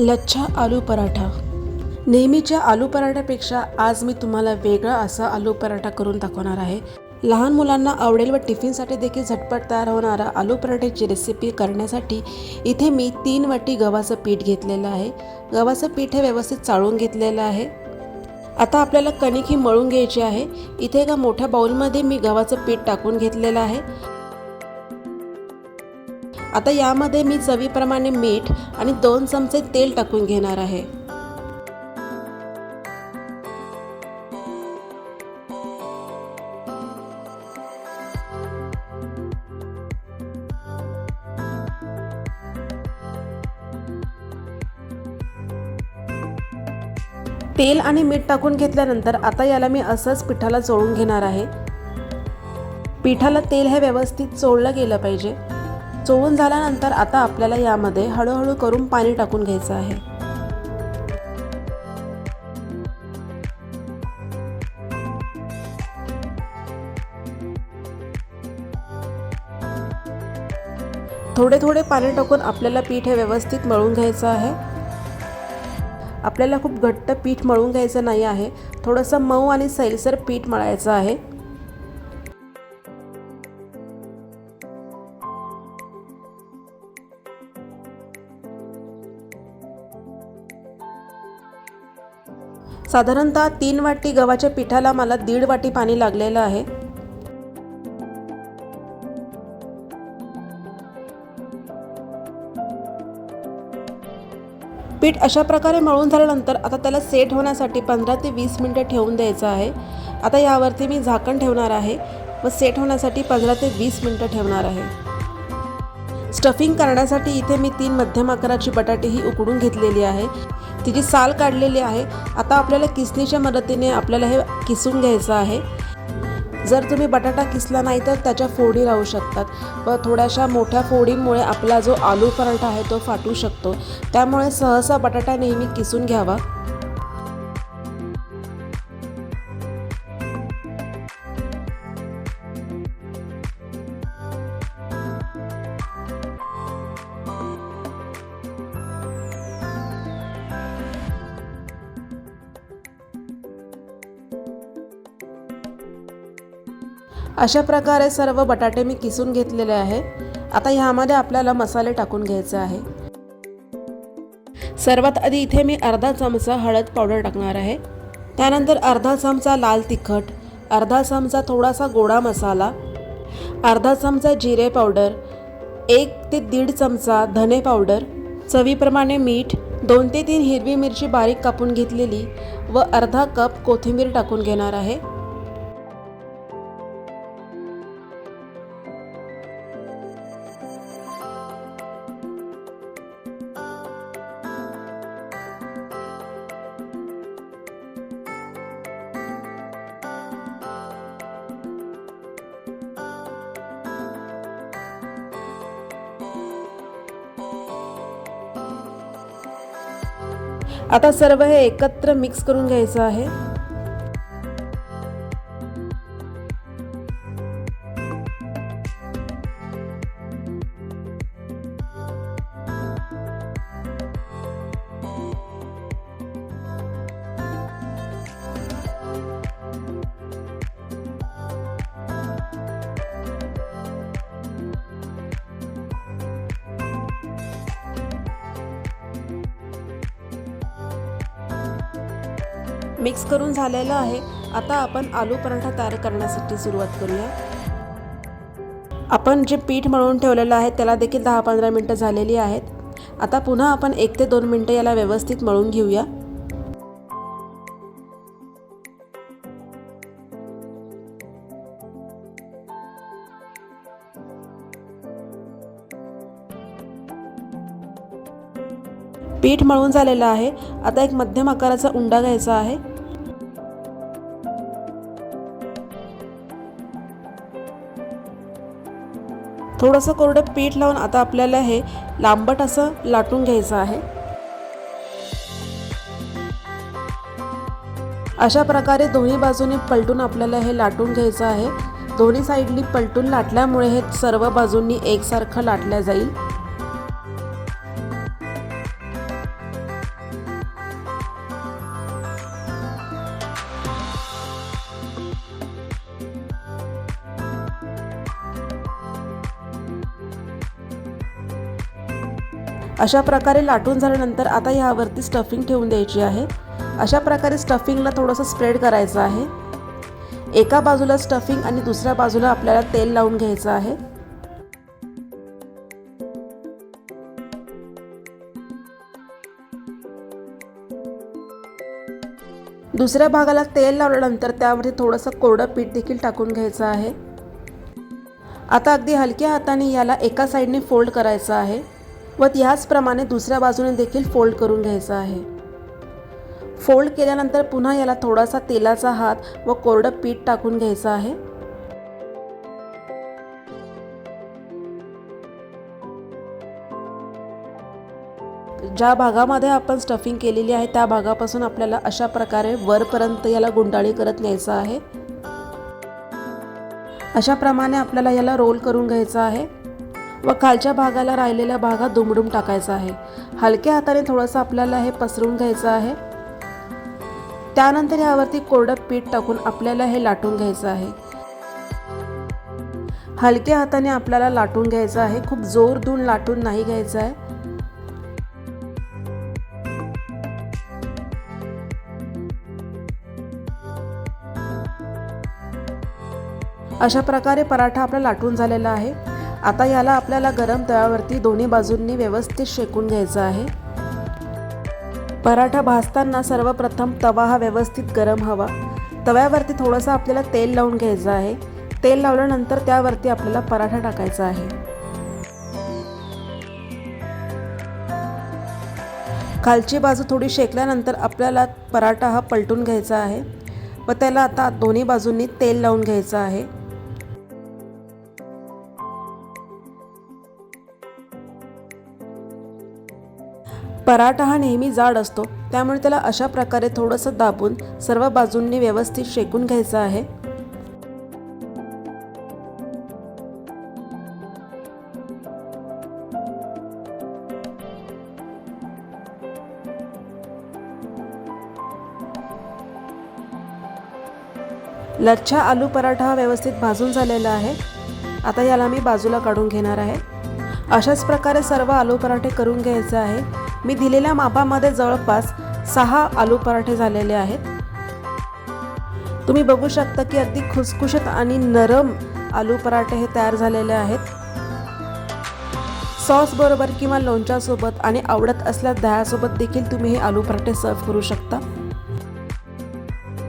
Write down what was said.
लच्छा आलू पराठा. नेहमीच्या आलू पराठ्यापेक्षा आज मी तुम्हाला वेगळा असा आलू पराठा करून दाखवणार आहे. लहान मुलांना आवडेल व टिफिनसाठी देखील झटपट तयार होणारा आलू पराठ्याची रेसिपी करण्यासाठी इथे मी तीन वाटी गव्हाचं पीठ घेतलेलं आहे. गव्हाचं पीठ हे व्यवस्थित चाळून घेतलेलं आहे. आता आपल्याला कणिक ही मळून घ्यायची आहे. इथे एका मोठ्या बाऊलमध्ये मी गव्हाचं पीठ टाकून घेतलेलं आहे. आता यामध्ये मी चवीप्रमाणे मीठ आणि दोन चमचे तेल टाकून घेणार आहे. तेल आणि मीठ टाकून घेतल्यानंतर आता याला मी असंच पिठाला चोळून घेणार आहे. पिठाला तेल हे व्यवस्थित चोळलं गेलं पाहिजे. चोळून झाल्यानंतर आता आपल्याला यामध्ये हळूहळू करून पाणी टाकून घ्यायचं आहे. थोडे थोडे पाणी टाकून आपल्याला पीठ हे व्यवस्थित मळून घ्यायचं आहे. आपल्याला खूप घट्ट पीठ मळून घ्यायचं नाही आहे. थोडंसं मऊ आणि सैलसर पीठ मळायचं आहे. साधारणतः तीन वाटी गव्हाच्या पिठाला मला दीड वाटी पाणी लागलेलं आहे. पीठ अशा प्रकारे मळून झाल्यानंतर आता त्याला सेट होण्यासाठी पंधरा ते वीस मिनटं ठेवून द्यायचं आहे. आता यावरती मी झाकण ठेवणार आहे व सेट होण्यासाठी पंधरा ते वीस मिनटं ठेवणार आहे. स्टफिंग करण्यासाठी इथे मी तीन मध्यम आकाराची बटाटे ही उकडून घेतलेली आहे. तिची साल काढलेली आहे. आता आपल्याला किसणीच्या मदतीने आपल्याला हे किसून घ्यायचं आहे. जर तुम्ही बटाटा किसला नाही तर त्याच्या फोडी राहू शकतात. व थोड्याशा मोठ्या फोडींमुळे आपला जो आलू पराठा आहे तो फाटू शकतो. त्यामुळे सहसा बटाटा नेहमी किसून घ्यावा. अशा प्रकारे सर्व बटाटे मी किसून घेतलेले आहे. आता ह्यामध्ये आपल्याला मसाले टाकून घ्यायचे आहे. सर्वात आधी इथे मी अर्धा चमचा हळद पावडर टाकणार आहे. त्यानंतर अर्धा चमचा लाल तिखट अर्धा चमचा थोडासा गोडा मसाला अर्धा चमचा जिरे पावडर एक ते दीड चमचा धने पावडर चवीप्रमाणे मीठ दोन ते तीन हिरवी मिरची बारीक कापून घेतलेली व अर्धा कप कोथिंबीर टाकून घेणार आहे. आता सर्व हे एकत्र मिक्स करून घ्यायचं आहे. मिक्स करून झालेलं आहे. आता आपण आलू पराठा तयार करण्यासाठी सुरुवात करूया. आपण जे पीठ मळून ठेवलेलं आहे त्याला देखील दहा पंधरा मिनटं झालेली आहेत. आता पुन्हा आपण एक ते दोन मिनटं याला व्यवस्थित मळून घेऊया. पीठ मळून झालेलं आहे. आता एक मध्यम आकाराचा उंडा घ्यायचा आहे. थोडंसं कोरडं पीठ लावून आता आपल्याला हे लांबट असं लाटून घ्यायचं आहे. अशा प्रकारे दोन्ही बाजूने पलटून आपल्याला हे लाटून घ्यायचं आहे. दोन्ही साईडनी पलटून लाटल्यामुळे हे सर्व बाजूंनी एकसारखं लाटल्या जाईल. अशा प्रकारे लाटून झाल्यानंतर आता ह्यावरती स्टफिंग ठेवून द्यायची आहे. अशा प्रकारे स्टफिंगला थोडंसं स्प्रेड करायचं आहे. एका बाजूला स्टफिंग आणि दुसऱ्या बाजूला आपल्याला तेल लावून घ्यायचं आहे. दुसऱ्या भागाला तेल लावल्यानंतर त्यावरती थोडंसं कोरडं पीठ देखील टाकून घ्यायचं आहे. आता अगदी हलक्या हाताने याला एका साईडने फोल्ड करायचं आहे. व त्याचप्रमाणे दुसऱ्या बाजूने देखील फोल्ड करून घ्यायचं आहे. फोल्ड केल्यानंतर पुन्हा याला थोडासा तेलाचा हात व कोरडं पीठ टाकून घ्यायचं आहे. ज्या भागामध्ये आपण स्टफिंग केलेली आहे त्या भागापासून आपल्याला अशा प्रकारे वरपर्यंत याला गुंडाळी करत न्यायचं आहे. अशा प्रमाणे आपल्याला याला रोल करून घ्यायचं आहे. व खालच्या भागाला राहिलेल्या भागात दुमडूम टाकायचा आहे. हलक्या हाताने थोडंसं आपल्याला हे पसरून घ्यायचं आहे. त्यानंतर ह्यावरती कोरडं पीठ टाकून आपल्याला हे लाटून घ्यायचं आहे. हलक्या हाताने आपल्याला लाटून घ्यायचं आहे. खूप जोर देऊन लाटून नाही घ्यायचं आहे. अशा प्रकारे पराठा आपला लाटून झालेला आहे. आता याला आपल्याला गरम तव्यावरती दोन्ही बाजूंनी व्यवस्थित शेकून घ्यायचं आहे. पराठा भाजताना सर्वप्रथम तवा हा व्यवस्थित गरम हवा. तव्यावरती थोडंसं आपल्याला तेल लावून घ्यायचं आहे. तेल लावल्यानंतर त्यावरती आपल्याला पराठा टाकायचा आहे. खालची बाजू थोडी शेकल्यानंतर आपल्याला पराठा हा पलटून घ्यायचा आहे. व त्याला आता दोन्ही बाजूंनी तेल लावून घ्यायचं आहे. पराठा हा नेहमी जाड असतो त्यामुळे त्याला अशा प्रकारे थोडंसं दाबून सर्व बाजूंनी व्यवस्थित शेकून घ्यायचं आहे. लच्छा आलू पराठा हा व्यवस्थित भाजून झालेला आहे. आता याला मी बाजूला काढून घेणार आहे. अशाच प्रकारे सर्व आलू पराठे करून घ्यायचे आहे. मी दिलेल्या मापामध्ये जवळपास सहा आलू पराठे झालेले आहेत. तुम्ही बघू शकता की अगदी खुसखुशीत आणि नरम आलू पराठे हे तयार झालेले आहेत. सॉस बरोबर किंवा लोणच्यासोबत आणि आवडत असल्यास दह्यासोबत देखील तुम्ही हे आलू पराठे सर्व करू शकता.